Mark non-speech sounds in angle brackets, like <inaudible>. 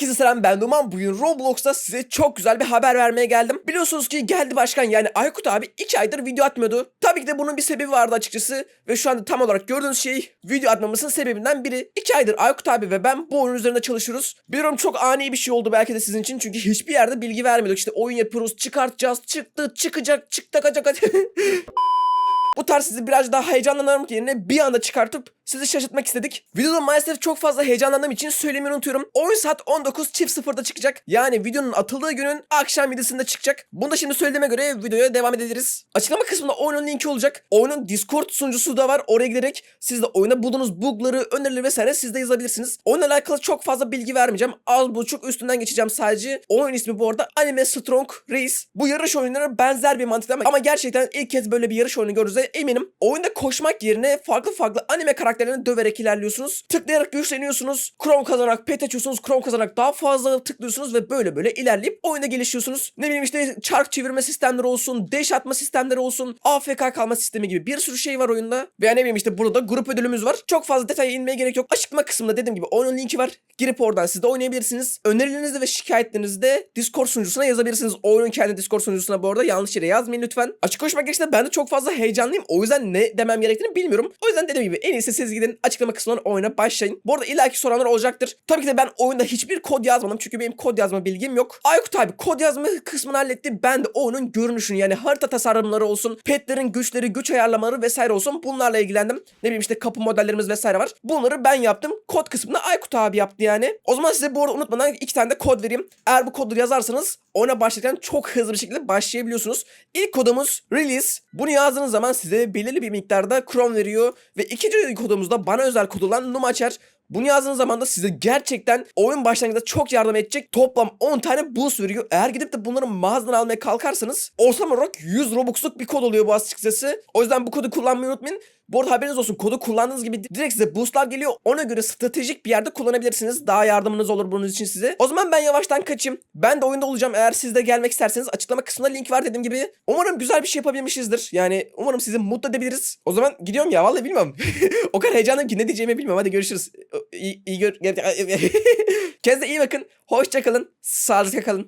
Herkese selam ben Numan. Bugün Roblox'ta size çok güzel bir haber vermeye geldim. Biliyorsunuz ki geldi başkan yani Aykut abi 2 aydır video atmıyordu. Tabii ki de bunun bir sebebi vardı açıkçası. Ve şu anda tam olarak gördüğünüz şey video atmamızın sebebinden biri. 2 aydır Aykut abi ve ben bu oyun üzerinde çalışıyoruz. Biliyorum çok ani bir şey oldu belki de sizin için. Çünkü hiçbir yerde bilgi vermiyorduk. İşte oyun yapıyoruz, çıkartacağız, çıktı, çıkacak, çıkacak. <laughs> Bu tarz sizi biraz daha heyecanlandırmak yerine bir anda çıkartıp sizi şaşırtmak istedik. Videoda maalesef çok fazla heyecanlandığım için söylemeyi unutuyorum. Oyun saat 19.00'da çıkacak. Yani videonun atıldığı günün akşam 7'sinde çıkacak. Bunu da şimdi söylediğime göre videoya devam ederiz. Açıklama kısmında oyunun linki olacak. Oyunun Discord sunucusu da var. Oraya giderek siz de oyuna bulduğunuz bugları, önerileri vesaire siz de yazabilirsiniz. Oyunla alakalı çok fazla bilgi vermeyeceğim. Az buçuk üstünden geçeceğim sadece. Oyun ismi bu arada Anime Strong Race. Bu yarış oyunları benzer bir mantıkta ama, gerçekten ilk kez böyle bir yarış oyunu gördüğünüzde eminim. Oyunda koşmak yerine farklı farklı anime karakterlerini döverek ilerliyorsunuz. Tıklayarak güçleniyorsunuz. Krom kazanarak pet açıyorsunuz. Krom kazanarak daha fazla tıklıyorsunuz ve böyle böyle ilerleyip oyunda gelişiyorsunuz. Ne bileyim işte çark çevirme sistemleri olsun, deş atma sistemleri olsun, AFK kalma sistemi gibi bir sürü şey var oyunda. Veya ne bileyim işte burada grup ödülümüz var. Çok fazla detaya inmeye gerek yok. Açıklama kısmında dediğim gibi oyunun linki var. Girip oradan siz de oynayabilirsiniz. Önerilerinizi ve şikayetlerinizi de Discord sunucusuna yazabilirsiniz. Oyunun kendi Discord sunucusuna bu arada yanlış yere yazmayın lütfen. Açık konuşmak gerekirse ben de çok fazla heyecanlıyım. O yüzden ne demem gerektiğini bilmiyorum. O yüzden dediğim gibi en iyisi siz gidin açıklama kısmından oyuna başlayın. Bu arada illaki soranlar olacaktır. Tabii ki de ben oyunda hiçbir kod yazmadım. Çünkü benim kod yazma bilgim yok. Aykut abi kod yazma kısmını halletti. Ben de oyunun görünüşünü yani harita tasarımları olsun, petlerin güçleri, güç ayarlamaları vesaire olsun. Bunlarla ilgilendim. Ne bileyim işte kapı modellerimiz vesaire var. Bunları ben yaptım. Kod kısmını Aykut abi yaptı yani. O zaman size bu arada unutmadan iki tane de kod vereyim. Eğer bu kodu yazarsanız oyuna başlarken çok hızlı bir şekilde başlayabiliyorsunuz. İlk kodumuz release. Bunu yazdığınız zaman size belirli bir miktarda Chrome veriyor ve ikinci kodumuzda bana özel kod olan Num açar. Bunu yazdığınız zaman da size gerçekten oyun başlangıçta çok yardım edecek toplam 10 tane boost veriyor. Eğer gidip de bunları mağazadan almaya kalkarsanız ortalama olarak 100 Robux'luk bir kod oluyor bu açıkçası. O yüzden bu kodu kullanmayı unutmayın. Bu arada haberiniz olsun kodu kullandığınız gibi direkt size boostlar geliyor. Ona göre stratejik bir yerde kullanabilirsiniz. Daha yardımınız olur bunun için size. O zaman ben yavaştan kaçayım. Ben de oyunda olacağım. Eğer siz de gelmek isterseniz açıklama kısmında link var dediğim gibi. Umarım güzel bir şey yapabilmişizizdir. Yani umarım sizi mutlu edebiliriz. O zaman gidiyorum ya vallahi bilmiyorum. <laughs> o kadar heyecanlıyım ki ne diyeceğimi bilmiyorum. Hadi görüşürüz. İyi, iyi gör... <laughs> Kendinize iyi bakın. Hoşça kalın. Sağlıkla kalın.